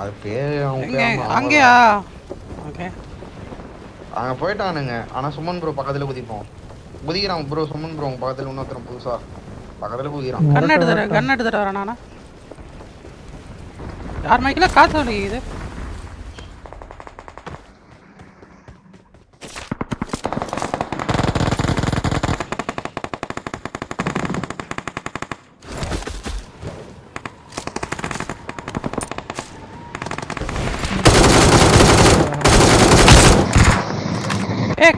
அது பேர் அவங்க அங்கேயா? ஓகே அங்க போயிட்டானுங்க. ஆனா சுமன் ப்ரோ பக்கத்துல குதிப்போம். குதிக்கிறான் ப்ரோ சுமன் ப்ரோ பக்கத்துல இன்னொருத்தன் புதுசா. பக்கத்துல குதிக்கிறான். கன் எடுத்துற கன் எடுத்துட்டு வரேன் யார் மைக்கில காசு வலிக்குது.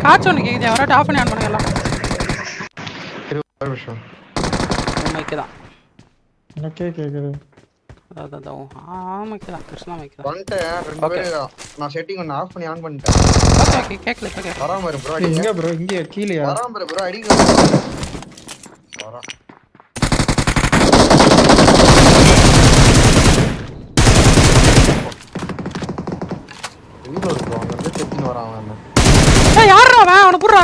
காய்ச்சல் ஒன்று கேக்குது. யாராட்டும் ஆஃப் பண்ணி ஆன் ஒரு நிமிஷம். மைக்கு தான் எனக்கே கேக்குது. அதான் அதான். ஆ மைக்கு தான் கிருஷ்ணா மைக்கு தான் வந்துட்டேன். ரெண்டு Okay. பேரும் நான் செட்டிங் ஒன்று ஆஃப் பண்ணி ஆன் பண்ணிட்டேன். ஓகே கேட்கல கேட்கல வராம இரு ப்ரோ எங்க அடிக்க ப்ரோ இங்க கீழயா வராம இரு ப்ரோ ப்ரோ அங்க இருந்து செட்டிங் வரான் அவன். யாரா அவன் புடுறா.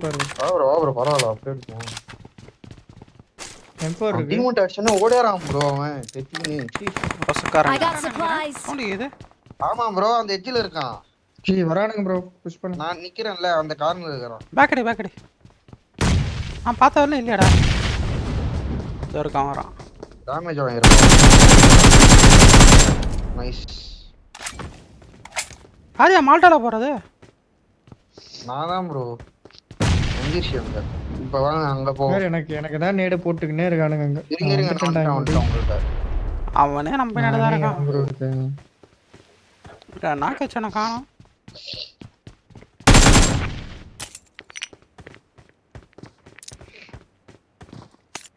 பாரு வா ப்ரோ வா ப்ரோ பரவாயில்ல அப்படியே இருக்கும். எம்பர் இருக்கு. டிமோட் ஆக்ஷன் அவன். I பசக்காரன். சவுண்ட் இது ஆமா ப்ரோ அந்த எட்ஜில் இருக்கான். ஜி வரானுங்க ப்ரோ புஷ் பண்ணு நான் நிக்கிறேன்ல அந்த கார்னர் இருக்கிறான். பேக்கடி பேக்கடி ஆ பார்த்த வரல இல்லையாடா? இதோ இருக்கான் வரான். டேமேஜ் நைஸ் ஆரியா மால்டால போறது? நான் தான் ப்ரோ அங்க இப்ப வாங்க அங்க போ வேற எனக்கு எனக்கு தான் நேடு போட்டுக்கினே இருக்கானுங்க அங்க. இருங்க இருங்க அவனே நம்ம பின்னாடி தான் இருக்கான். நாக்கு வச்சவனை காணும்.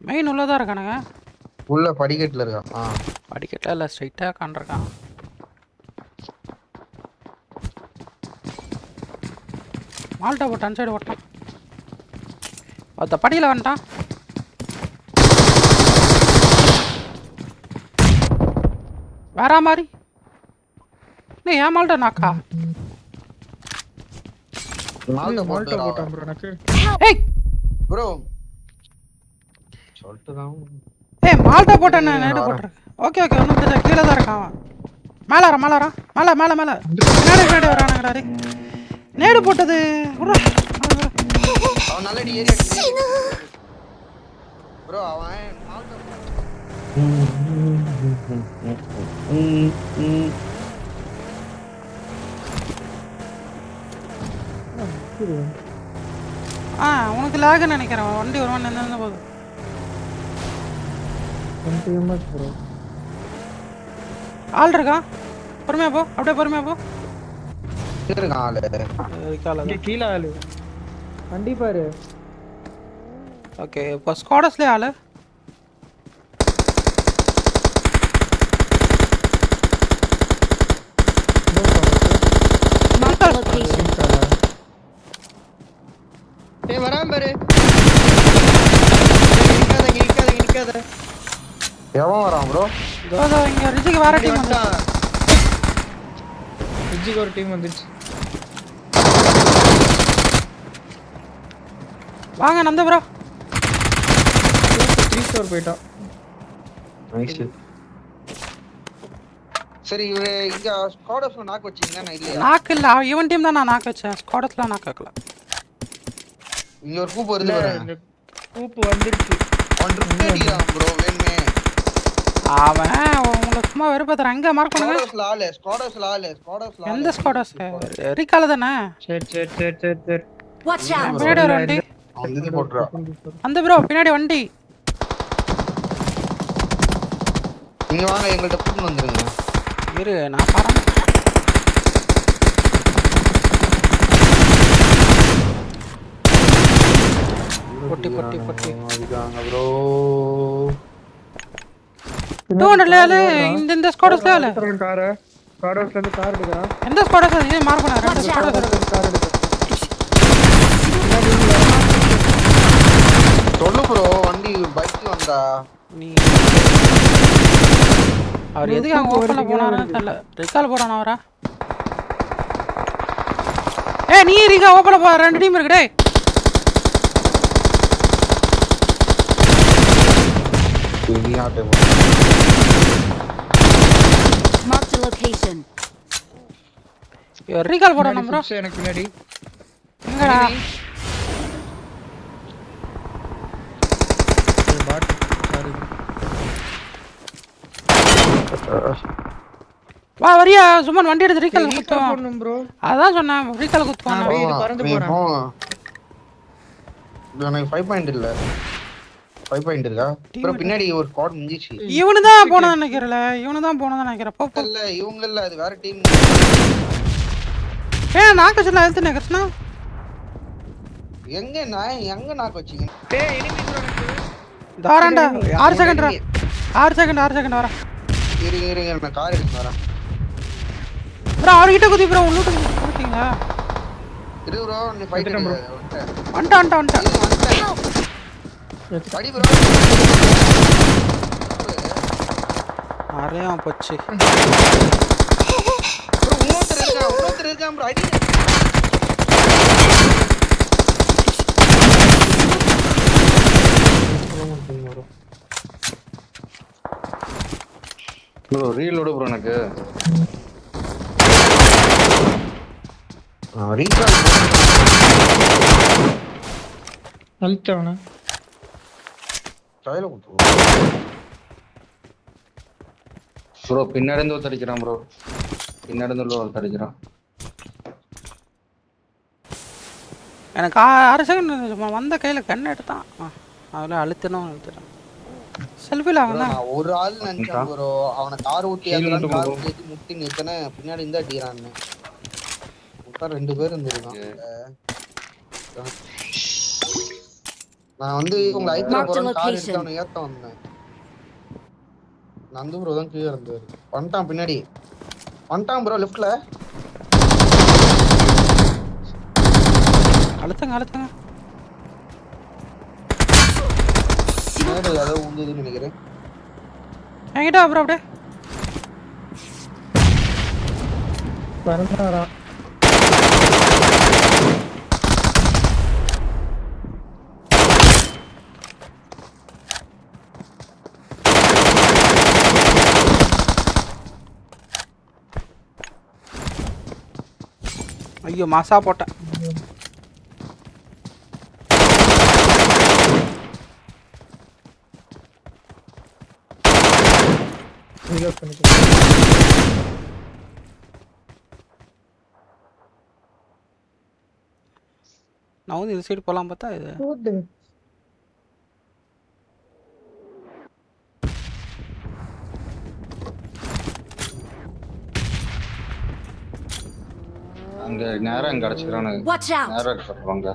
மெயின் உள்ளதா இருக்கானுங்க. உள்ள படிக்கட்டுல இருக்கான். ஆ. படிக்கட்டா இல்லை ஸ்ட்ரைட்டாக காண்டிருக்கான் மால்ட்டா போட்டு அன் சைடு ஓட்டான் ஒருத்த படியில் வந்துட்டான் வேற மாதிரி. நீ ஏன் மால்ட்டா நாக்கா? மால்ட்ட மால்ட்டா போட்டு போட்டான் ப்ரோ எனக்கு. ஏய். ப்ரோ மால்ட்டா போட்டேன் நேடு ஓகே ஓகே ஒன்றும் பிரச்சனை கீழே தான் இருக்கான் மேலே மேலே மேலே மேலே மேலே. பின்னாடி பின்னாடி வரானுங்கடா டேய். நேடு போட்டது. விட்றா. அவன் நல்ல ஏரியா ப்ரோ அவன் மால்ட்ட ஆ உனக்கு லேகுன்னு நினைக்கிறேன் வண்டி போகுது டுவெண்ட்டி எம்எஸ் ப்ரோ ஆள் இருக்கா? பொறுமையா போ. அப்படியே பொறுமையா போ. இருக்கான் ஆளு இங்க கீழ ஆளு. வண்டி பாரு. ஓகே இப்போ ஸ்காடஸ்லேயே ஆள். ஏய் வராம பாரு. நிக்காத நிக்காத நிக்காத எவன் வரான் ப்ரோ இதோ இங்கே ரிஜிக்கு வேற டீம் வந்து விஜிக்கு ஒரு டீம் வந்துச்சு. வாங்க நந்த ப்ரோ த்ரீ ஸ்டோர் போயிட்டான் நைஸ் சரி இவரு இங்க ஸ்குவாட் நாக்கு வச்சீங்க நான் இல்லையா? நாக்கு இல்லை இவன் டீம் தான் நான் நாக்கு வச்சேன். ஸ்காடஸ்லாம் நாக்கு வைக்கல இங்க ஒரு கூப்பு வருது பாரு. கூப்பு வந்துருச்சு. ஒன் ட்ரிப் அடிக்கிறான் ப்ரோ வேணுமே. அவன் உங்களுக்கு சும்மா வெறுப்பத்துறேன் எங்கே மார்க் பண்ணுங்க. ஆளு ஸ்குவாடஸ்ல ஆளு ஸ்குவாடஸ்ல ஆளு. எந்த ஸ்காடஸ் ரீகால தானே? சரி சரி சரி சரி சரி. Watch out. இது போட்டுறா. அந்த ப்ரோ பின்னாடி வண்டி. நீங்க வாங்க எங்கள்ட்ட கூட்டு வந்துருங்க. இரு நான் பாறேன் பொட்டி பொட்டி பொட்டி. அதுக்காங்க ப்ரோ இந்த இந்த ஸ்காடஸ்ல இல்ல? கார காரோஸ்ல இருந்து கார் எடுக்கிறான். எந்த ஸ்காடஸ் இது மார்க் பண்ண ரெண்டு கார் எடுக்கிறான் சொல்லு ப்ரோ வண்டி பைக் வந்தா. நீ அவர் எதுக்கு அங்க ஓப்பன்ல போனாருன்னு தெரியல. ரிகால் போறானா அவரா? ஏய் நீ ரிகா ஓப்பன்ல போ ரெண்டு டீம் இருக்கு டேய். Marked a location. போடணும் ப்ரோ Footsteps எனக்கு பின்னாடி எங்கடா பாட் சாரி வா வரியா. சும்மா வண்டி எடுத்து ரீகால் குத்துவோம் ப்ரோ அதான் சொன்னேன் ரீகால் குத்துவான் அப்படியே இது பறந்து போறேன். எனக்கு ஃபைவ் பாயிண்ட் இல்ல. ஃபைவ் பாயிண்ட் இருக்கா? அப்புறம் பின்னாடி ஒரு ஸ்குவாட் முடிஞ்சிச்சு இவனு தான் போனதான் நினைக்கிறல இவனு தான் போனதான் நினைக்கிறேன். போ போ. இல்ல இவங்க இல்ல அது வேற டீம் ஏன் நாக்கு சொல்ல அழுத்து நிக்கிறா எங்க நான் எங்க நாக்கு வச்சீங்க? டேய் enemy bro எனக்கு. தாராண்டா ஆறு செகண்ட் ஆறு செகண்ட் ஆறு செகண்ட் வரேன். இருங்க இருங்க நான் கார் எடுத்து வரேன். ப்ரோ அவர்கிட்ட குதி ப்ரோ. உள்ளூட்டு குதிட்டீங்களா இரு ப்ரோ. நீ ஃபைட். வந்துட்டேன் வந்துட்டான். வந்துட்டான் வந்துட்டான் அடி ப்ரோ. அரையான் போச்சு. ப்ரோ இன்னொருத்தர் இருக்கான் இன்னொருத்தர் இருக்கான் ப்ரோ? அடி. ப்ரோ. ரீலோடு ப்ரோ எனக்கு. ரீகால் அழுத்தவன கையில ப்ரோ பின்னாடி இருந்து ஒருத்தர் அடிக்கிறான் ப்ரோ. பின்னாடி இருந்து ஒருத்தர் அடிக்கிறான். எனக்கு ஆறு செகண்ட் வந்த கையில் கண் எடுத்தான். அதில் அழுத்தணும் அழுத்துட்டான் அவன் ஒரு ஆள் நினைச்சேன் ப்ரோ. அவனை கார் கீழ அதெல்லாம் கார் முட்டி நிறுத்தன பின்னாடி இருந்து அடிக்கிறான்னு. மொத்தம் ரெண்டு பேர் இருந்திருக்கான். நான் வந்து உங்களை ஐத்துல Marked போறேன் கார் location. எடுத்து அவனை ஏத்த வந்தேன். நந்து ப்ரோ தான் கீழே இருந்தாரு. வந்துட்டான் பின்னாடி. வந்துட்டான் ப்ரோ லெஃப்ட்ல அழுத்துங்க அழுத்துங்க. மேடல் ஏதோ உழுதுன்னு நினைக்கிறேன். என்கிட்ட அப்புறம் அப்படியே. பறந்தாரா ஐயோ மாசா போட்டேன் ரீலோட் பண்ணிக்கிறேன் நான் வந்து இந்த சைடு போகலாம் பார்த்தா இது. அங்க நேரம் அங்க அடிச்சுக்கிறானு! நேரம் அடிச்சுருவாங்க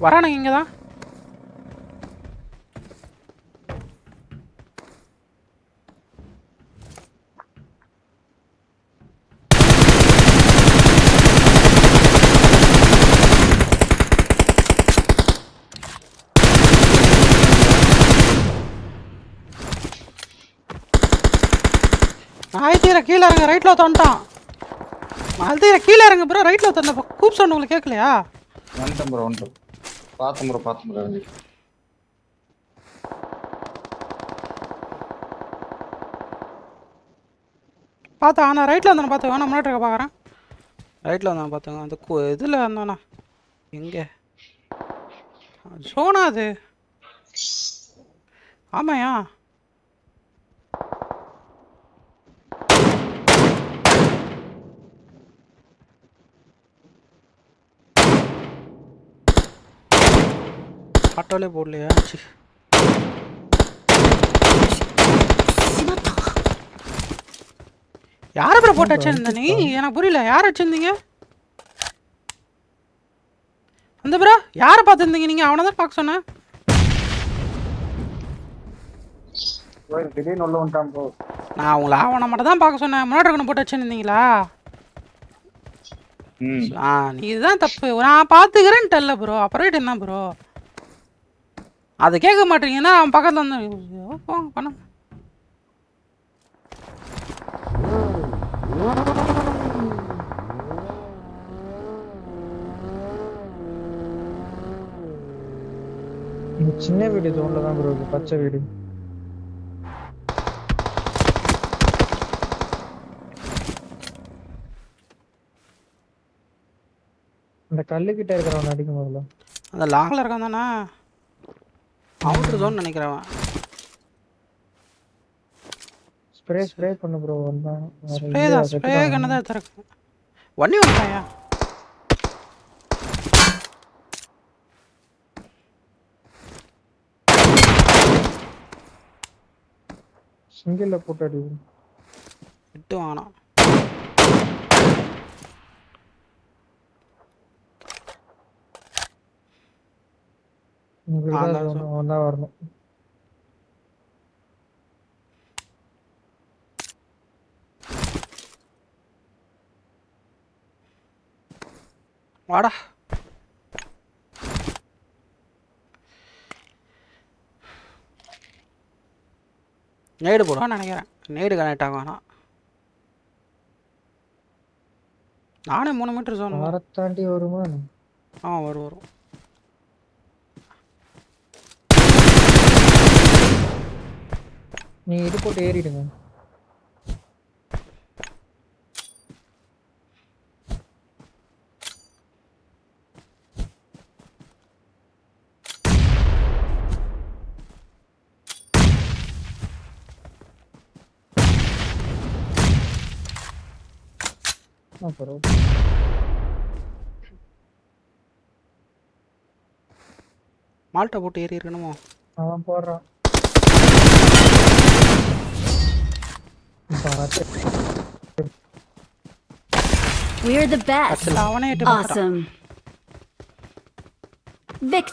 வரானுங்க இங்கே தான் ஆயிரத்தீர கீழே இறங்க ரைட்டில் தோண்டான் அழுத்தீர கீழே இறங்க ப்ரோ ரைட்டில் தோண்ட கூப் சவுண்ட் உங்களுக்கு கேட்கலையா? வந்துட்டேன் ப்ரோ வந்துட்டேன். பார்த்தேன் ப்ரோ பார்த்தேன் ப்ரோ பார்த்தா நான் ரைட்டில் வந்தானே பார்த்து வேணா முன்னாடி இருக்க பார்க்குறேன். ரைட்டில் வந்தானே பார்த்துங்க அந்த கு இதில் வந்தானா எங்கே? சோனா அது? ஆமாயா ஆட்டோலே போடலையா சி யார் அப்புறம் போட்டு வச்சிருந்த நீ எனக்கு புரியல யார் வச்சிருந்தீங்க அந்த ப்ரோ யாரை பார்த்துருந்தீங்க நீங்கள் அவனை தான் பார்க்க சொன்னேன் திடீர்னு உள்ள வந்துட்டான் ப்ரோ நான் உங்களை அவனை மட்டும் தான் பார்க்க சொன்னேன் முன்னாடி இருக்கணும் போட்டு வச்சிருந்தீங்களா ஆ நீ இதுதான் தப்பு நான் பார்த்துக்கிறேன்ட்டு இல்லை ப்ரோ அப்புறம் என்ன ப்ரோ அதை கேட்க மாட்டீங்கன்னா அவன் பக்கத்தில் வந்து போங்க பண்ணுங்க சின்ன வீடு ஜோன்ல தான் ப்ரோ பச்சை வீடு. அந்த கல்லு கிட்ட இருக்கிறவன் அடிக்கும் முதல்ல அந்த லாங்கில் இருக்கான் தானே? அவுட்ரு ஜோன் நினைக்கிறவன் ஸ்ப்ரே ஸ்ப்ரே பண்ணு ப்ரோ வந்தான் ஸ்ப்ரே? தான் ஸ்ப்ரே. கண்ணு தான் திறக்கும். வண்டி வந்துட்டாயா சிங்கிள்ல போட்டு அடி விட்டு வாங்கினான் தான் வரணும். வாடா. நேடு போடுவான்னு நினைக்கிறேன். நேடு கனெக்ட் ஆகும் ஆனால் நானே மூணு மீட்டர் ஜோன் மரத்தாண்டி வருமா? ஆ வரும் வரும். நீ இது போட்டு ஏறிடுங்க. அப்புறம் மால்ட்டை போட்டு ஏறி இருக்கணுமோ அவன் போடுறான். We're the best. Awesome. Victory.